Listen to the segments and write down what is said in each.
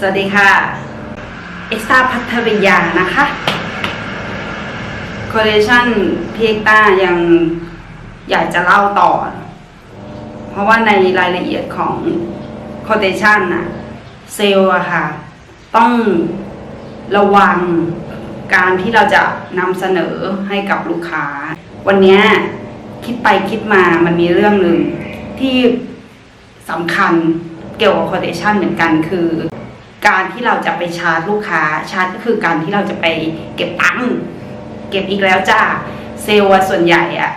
สวัสดีค่ะ เอ็กซ์ตาพัทริยานะคะคอลเลชันพีเอ็กต้ายังอยากจะเล่าต่อ เพราะว่าในรายละเอียดของคอลเลชันน่ะเซลล์อะค่ะ ต้องระวังการที่เราจะนำเสนอให้กับลูกค้า วันนี้คิดไปคิดมามันมีเรื่องหนึ่งที่สำคัญเกี่ยวกับคอเ t ชันเหมือนกันคือ การที่เราจะไปชาร์จลูกค้าชาร์จก็คือการที่เราจะไปเก็บตังค์เก็บอีกแล้วจ้าเซลล์ส่วนใหญ่อะ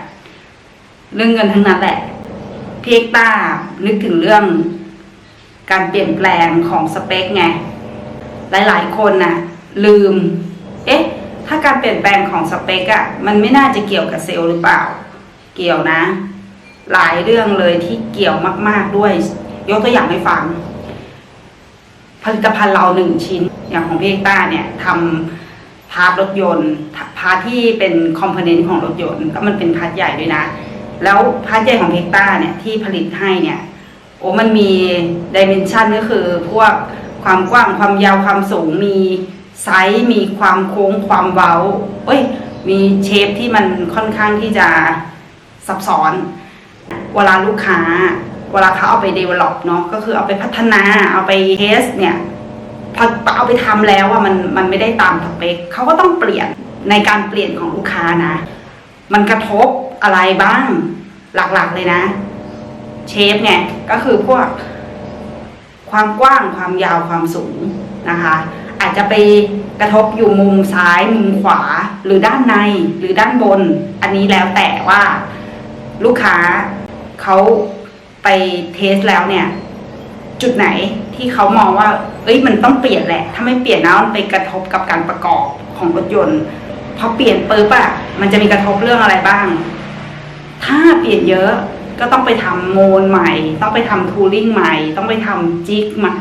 เรื่องเงินทั้งนั้นแหละเพีเอ็กต้านึกถึงเรื่องการเปลี่ยนแปลงของสเปคไงหลายๆ คนน่ะ ลืม เอ๊ะ ถ้าการเปลี่ยนแปลงของสเปคอะมันไม่น่าจะเกี่ยวกับเซลล์หรือเปล่า เกี่ยวนะ หลายเรื่องเลยที่เกี่ยวมาก ๆด้วย ยกตัวอย่างให้ฟัง ผลิตภัณฑ์เราหนึ่งชิ้น อย่างของพี่เอกต้าเนี่ยทำพาร์ทรถยนต์ พาร์ทที่เป็นคอมโพเนนต์ของรถยนต์ก็มันเป็นพาร์ทใหญ่ด้วยนะ แล้วพาร์ทใหญ่ของพี่เอกต้าเนี่ยที่ผลิตให้เนี่ยโอ้มันมีดิเมนชันก็คือพวกความกว้างความยาวความสูงมีไซส์มีความโค้งความเว้า เอ้ย มีเชฟที่มันค่อนข้างที่จะซับซ้อน เวลาลูกค้า เวลาเขาเอาไป develop เนาะก็คือเอาไปพัฒนาเอาไปเทสเนี่ยพอเอาไปทำแล้วอะมันมันไม่ได้ตามสเปคเขาก็ต้องเปลี่ยนในการเปลี่ยนของลูกค้านะ มันกระทบอะไรบ้างหลักๆเลยนะ เชฟไงก็คือพวกความกว้างความยาวความสูงนะคะ อาจจะไปกระทบอยู่มุมซ้ายมุมขวาหรือด้านในหรือด้านบน อันนี้แล้วแต่ว่าลูกค้าเขา ไปเทสแล้วเนี่ย จุดไหนที่เขามองว่า เอ้ยมันต้องเปลี่ยนแหละ ถ้าไม่เปลี่ยนนะมันไปกระทบกับการประกอบของรถยนต์พอเปลี่ยนปุ๊บอะมันจะมีกระทบเรื่องอะไรบ้าง ถ้าเปลี่ยนเยอะก็ต้องไปทำโมนใหม่ ต้องไปทำทูริงใหม่ ต้องไปทำจิกใหม่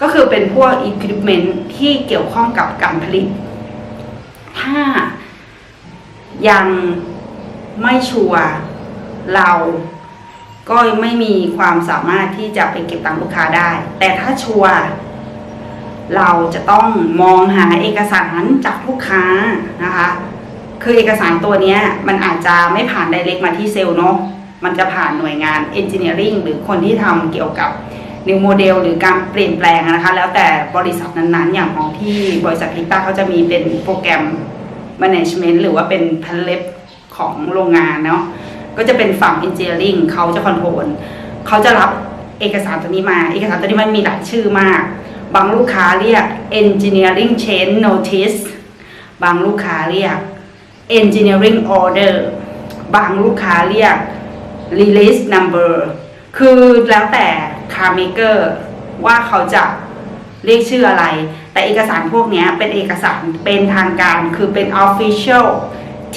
ก็คือเป็นพวกอุปกรณ์ที่เกี่ยวข้องกับการผลิต ถ้ายังไม่ชัวร์เรา ก็ไม่มีความสามารถที่จะไปเก็บตังค์ลูกค้าได้ แต่ถ้าชัวร์เราจะต้องมองหาเอกสารจากลูกค้านะคะ คือเอกสารตัวนี้มันอาจจะไม่ผ่านไดเรกมาที่เซลล์เนาะ มันจะผ่านหน่วยงาน Engineering หรือคนที่ทำเกี่ยวกับ New Model หรือการเปลี่ยนแปลงนะคะ แล้วแต่บริษัทนั้นๆ อย่างของที่บริษัทพิต้าเขาจะมีเป็นโปรแกรม Management หรือว่าเป็นแพนเล็บของโรงงานเนาะ ก็จะเป็นฝั่ง Engineering เขาจะคอนโทรลเขาจะรับเอกสารตัวนี้มา เอกสารตัวนี้มันมีหลายชื่อมาก บางลูกค้าเรียก Engineering Change Notice บางลูกค้าเรียก Engineering Order บางลูกค้าเรียก Release Number คือแล้วแต่ Car Maker ว่าเขาจะเรียกชื่ออะไร แต่เอกสารพวกนี้เป็นเอกสารเป็นทางการ คือเป็น Official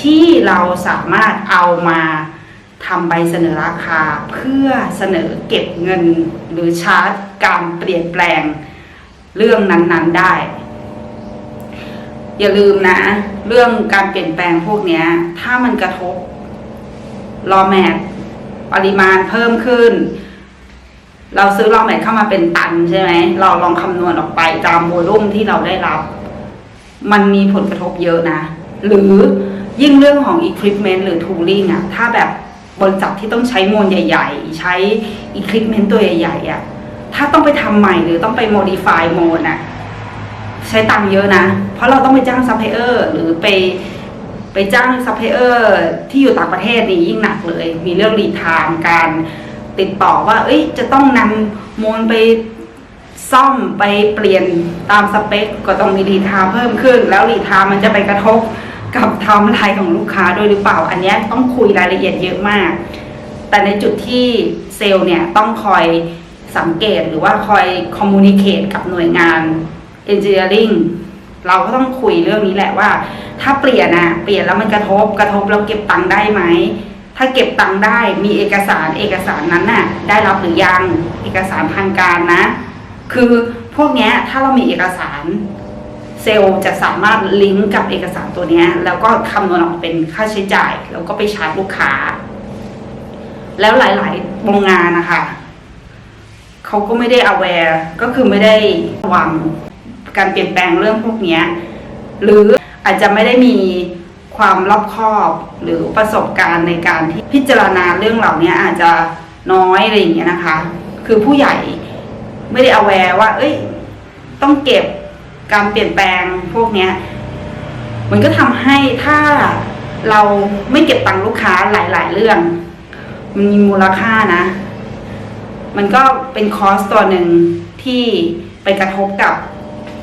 ที่เราสามารถเอามา ทำใบเสนอราคาเพื่อเสนอเก็บเงินหรือชาร์จการเปลี่ยนแปลงเรื่องนั้นๆได้ อย่าลืมนะ เรื่องการเปลี่ยนแปลงพวกนี้ถ้ามันกระทบรอแมทปริมาณเพิ่มขึ้น เราซื้อรอแมทเข้ามาเป็นตันใช่ไหมเราลองคำนวณออกไปตามโวลุ่มที่เราได้รับ มันมีผลกระทบเยอะนะ หรือยิ่งเรื่องของ equipment หรือ tooling อะถ้าแบบ บริษัทที่ต้องใช้มนใหญ่ ๆ ใช้ equipment ตัวใหญ่ๆอะถ้าต้องไปทำใหม่หรือต้องไป modify โมนอะใช้ตังค์เยอะนะ เพราะเราต้องไปจ้างซัพพลายเออร์หรือไปไปจ้างซัพพลายเออร์ที่อยู่ต่างประเทศนี่ยิ่งหนักเลย มีเรื่องรีทามการติดต่อว่า เอ้ย จะต้องนำโมนไปซ่อมไปเปลี่ยนตามสเปค ก็ต้องมีรีทามเพิ่มขึ้น แล้วรีทามมันจะไปกระทบ กับทม์ไลน์ของลูกค้าด้วยหรือเปล่า อันนี้ต้องคุยรายละเอียดเยอะมาก แต่ในจุดที่เซลล์เนี่ยต้องคอยสังเกตหรือว่าคอยคอมมูนิเคตกับหน่วยงาน Engineering เราก็ต้องคุยเรื่องนี้แหละว่า ถ้าเปลี่ยนอะเปลี่ยนแล้วมันกระทบกระทบแล้วเก็บตังค์ได้ไหมถ้าเก็บตังค์ได้มีเอกสารเอกสารนั้นน่ะ ได้รับหรือยังเอกสารทางการนะ คือพวกนี้ถ้าเรามีเอกสาร เซลล์จะสามารถลิงก์กับเอกสารตัวนี้แล้วก็คำนวณออกเป็นค่าใช้จ่าย แล้วก็ไปชาร์จลูกค้า แล้วหลาย ๆ โรงงานนะคะเขาก็ไม่ได้ aware ก็คือไม่ได้ระวังการเปลี่ยนแปลงเรื่องพวกนี้หรืออาจจะไม่ได้มีความรอบคอบหรือประสบการณ์ในการที่พิจารณาเรื่องเหล่านี้อาจจะน้อยอะไรอย่างเงี้ยนะคะ คือผู้ใหญ่ไม่ได้ aware ว่า เอ้ย ต้องเก็บ การเปลี่ยนแปลงพวกเนี้ย มันก็ทำให้ถ้าเราไม่เก็บตังค์ลูกค้าหลาย ๆ เรื่อง มันมีมูลค่านะ มันก็เป็นคอสตัวหนึ่งที่ไปกระทบกับ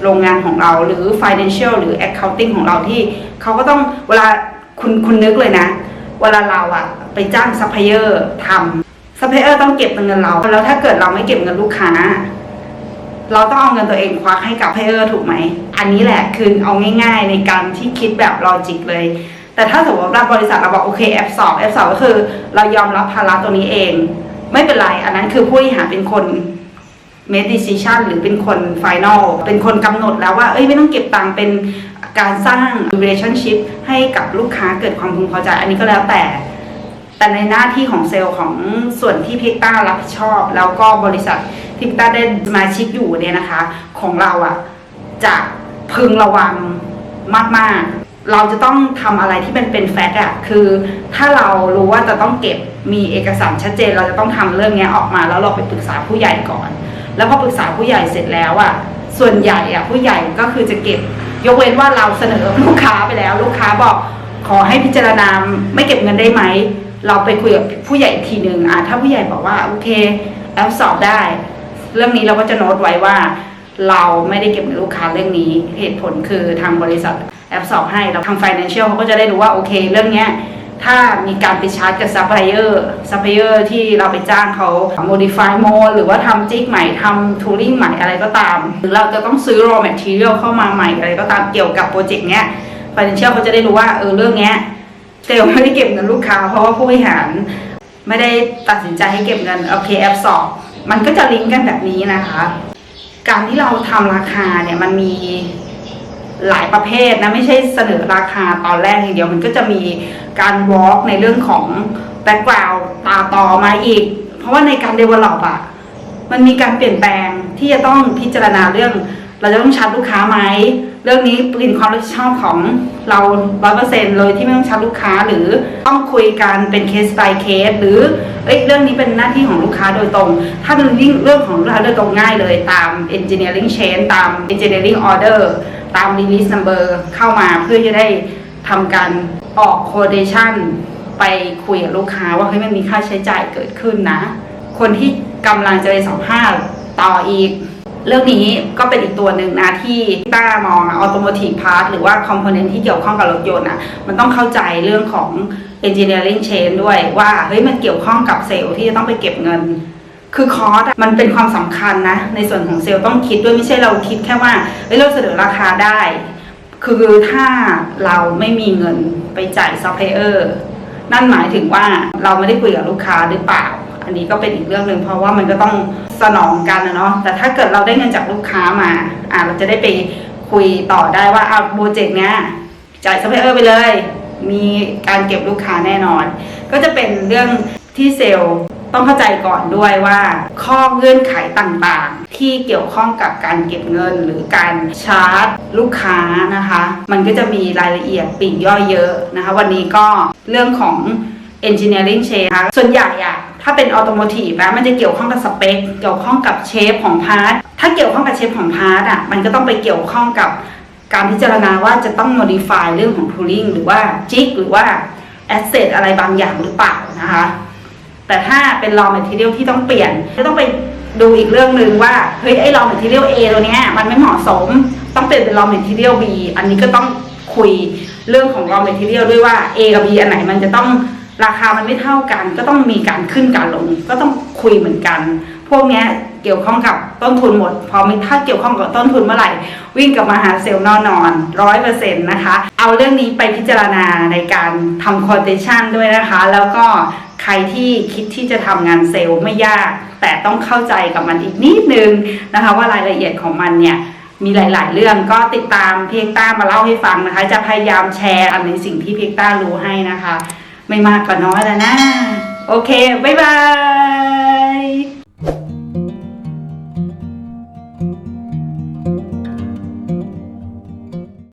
โรงงานของเราหรือ financial หรือ accounting ของเราที่เขาก็ต้องเวลาคุณคุณนึกเลยนะ เวลาเราอะไปจ้างซัพพลายเออร์ทำซัพพลายเออร์ต้องเก็บเงินเรา แล้วถ้าเกิดเราไม่เก็บเงินลูกค้า เราต้องเอาเงินตัวเองควักให้กับเพเออร์ถูกไหม อันนี้แหละคือเอาง่าย ๆ ในการที่คิดแบบลอจิกเลย แต่ถ้าสมมติว่าบริษัทเราบอกโอเค F2 F2 ก็คือ เรายอมรับภาระตัวนี้เอง ไม่เป็นไร อันนั้นคือผู้บริหารเป็นคน make decision หรือเป็นคน final เป็นคนกำหนดแล้วว่า เอ้ยไม่ต้องเก็บตังค์เป็นการสร้าง relationship ให้กับลูกค้าเกิดความพึงพอใจ อันนี้ก็แล้วแต่ แต่ในหน้าที่ของเซลล์ของส่วนที่พิกต้ารับผิดชอบ แล้วก็บริษัทพิกต้าได้สมาชิกอยู่เนี่ยนะคะ ของเราอะ่ะจะพึงระวังมากๆ เราจะต้องทำอะไรที่มันเป็นแฟกต์อะคือถ้าเรารู้ว่าจะต้องเก็บมีเอกสารชัดเจน เราจะต้องทำเรื่องเนี้ยออกมาแล้วเราไปปรึกษาผู้ใหญ่ก่อน แล้วพอปรึกษาผู้ใหญ่เสร็จแล้วอะส่วนใหญ่อะผู้ใหญ่ก็คือจะเก็บ ยกเว้นว่าเราเสนอลูกค้าไปแล้ว ลูกค้าบอกขอให้พิจารณาไม่เก็บเงินได้ไหม เราไปคุยกับผู้ใหญ่อีกทีหนึ่งอะถ้าผู้ใหญ่บอกว่าโอเคแอปสอบได้ เรื่องนี้เราก็จะโน้ตไว้ว่า เราไม่ได้เก็บเงินลูกค้าเรื่องนี้เหตุผลคือทางบริษัทแอปสอบให้เราทาง financial เขาก็จะได้รู้ว่าโอเค เรื่องเนี้ยถ้ามีการไปชาร์จกับซัพพลายเออร์ซัพพลายเออร์ที่เราไปจ้างเขา modify mode หรือว่าทำจิ๊กใหม่ทำ tooling ใหม่อะไรก็ตาม หรือเราจะต้องซื้อ raw material เข้ามาใหม่อะไรก็ตามเกี่ยวกับโปรเจกต์เนี้ย financial เขาจะได้รู้ว่าเออเรื่องเนี้ย ซลล์ไม่ได้เก็บเงินลูกค้า เพราะว่าผู้บริหารไม่ได้ตัดสินใจให้เก็บเงินโอเคแอปสอบมันก็จะลิงก์กันแบบนี้นะคะ การที่เราทำราคาเนี่ยมันมีหลายประเภทนะไม่ใช่เสนอราคาตอนแรกอย่างเดียวมันก็จะมีการวอล์กในเรื่องของแบ็กกราวด์ตาต่อมาอีก เพราะว่าในการ develop อะมันมีการเปลี่ยนแปลงที่จะต้องพิจารณาเรื่อง เราจะต้องชาร์จลูกค้าไหมเรื่องนี้เป็นความรับผิดชอบของเราร้อยเปอร์เซ็นเลยที่ไม่ต้องชาร์จลูกค้าหรือต้องคุยกันเป็นเคส by เคสหรือเอ้ยเรื่องนี้เป็นหน้าที่ของลูกค้าโดยตรง ถ้าเป็นเรื่องของลูกค้าโดยตรงง่ายเลยตาม engineering chain ตาม engineering order ตาม release number เข้ามาเพื่อจะได้ทำการออก quotation ไปคุยกับลูกค้าว่าเฮ้ยมันมีค่าใช้จ่ายเกิดขึ้นนะ คนที่กำลังจะไปสัมภาษณ์ต่ออีก เรื่องนี้ก็เป็นอีกตัวหนึ่งนะที่ต้ามองออโตโมทีฟพาร์ทหรือว่าคอมโพเนนต์ที่เกี่ยวข้องกับรถยนต์อะมันต้องเข้าใจเรื่องของ engineering chain ด้วยว่าเฮ้ยมันเกี่ยวข้องกับเซลล์ที่จะต้องไปเก็บเงิน คือคอร์สมันเป็นความสำคัญนะ ในส่วนของเซลล์ต้องคิดด้วยไม่ใช่เราคิดแค่ว่าเฮ้ยเราเสนอราคาได้ คือถ้าเราไม่มีเงินไปจ่ายซัพพลายเออร์นั่นหมายถึงว่าเราไม่ได้คุยกับลูกค้าหรือเปล่า อันนี้ก็เป็นอีกเรื่องหนึ่งเพราะว่ามันก็ต้องสนองกันนะเนาะแต่ถ้าเกิดเราได้เงินจากลูกค้ามาอ่าเราจะได้ไปคุยต่อได้ว่าเอาโปรเจกต์เนี้ยจ่ายซัพพลายเออร์ไปเลย มีการเก็บลูกค้าแน่นอน ก็จะเป็นเรื่องที่เซลล์ต้องเข้าใจก่อนด้วยว่าข้อเงื่อนไขต่างๆ ที่เกี่ยวข้องกับการเก็บเงินหรือการชาร์จลูกค้านะคะ มันก็จะมีรายละเอียดปีกย่อยเยอะนะคะ วันนี้ก็เรื่องของ engineering chain นคะส่วนใหญ่อะ ถ้าเป็น automotive นะมันจะเกี่ยวข้องกับสเปค เกี่ยวข้องกับเชฟของพาร์ทถ้าเกี่ยวข้องกับเชฟของพาร์ทอะมันก็ต้องไปเกี่ยวข้องกับการพิจารณาว่าจะต้อง modify เรื่องของ tooling หรือว่าจิกหรือว่า asset อะไรบางอย่างหรือเปล่านะคะ แต่ถ้าเป็น raw material ที่ต้องเปลี่ยนจะต้องไปดูอีกเรื่องหนึ่งว่า เฮ้ย ไอ้ raw material A ตัวเนี้ยมันไม่เหมาะสม ต้องเปลี่ยนเป็น raw material B อันนี้ก็ต้องคุยเรื่องของ raw material ด้วยว่า A กับ B อันไหนมันจะต้อง ราคามันไม่เท่ากัน ก็ต้องมีการขึ้นการลง ก็ต้องคุยเหมือนกัน พวกนี้เกี่ยวข้องกับต้นทุนหมด พอมีถ้าเกี่ยวข้องกับต้นทุนเมื่อไหร่ วิ่งกลับมาหาเซลล์นอนนอนร้อยเปอร์เซ็นต์นะคะ เอาเรื่องนี้ไปพิจารณาในการทำ quotation ด้วยนะคะ แล้วก็ใครที่คิดที่จะทำงานเซลล์ไม่ยาก แต่ต้องเข้าใจกับมันอีกนิดนึงนะคะ ว่ารายละเอียดของมันเนี่ยมีหลาย ๆ เรื่องก็ติดตามเพียงต้ามาเล่าให้ฟังนะคะ จะพยายามแชร์อันในสิ่งที่เพียงต้ารู้ให้นะคะ ไม่มากก็น้อยแล้วนะ โอเค บ๊ายบาย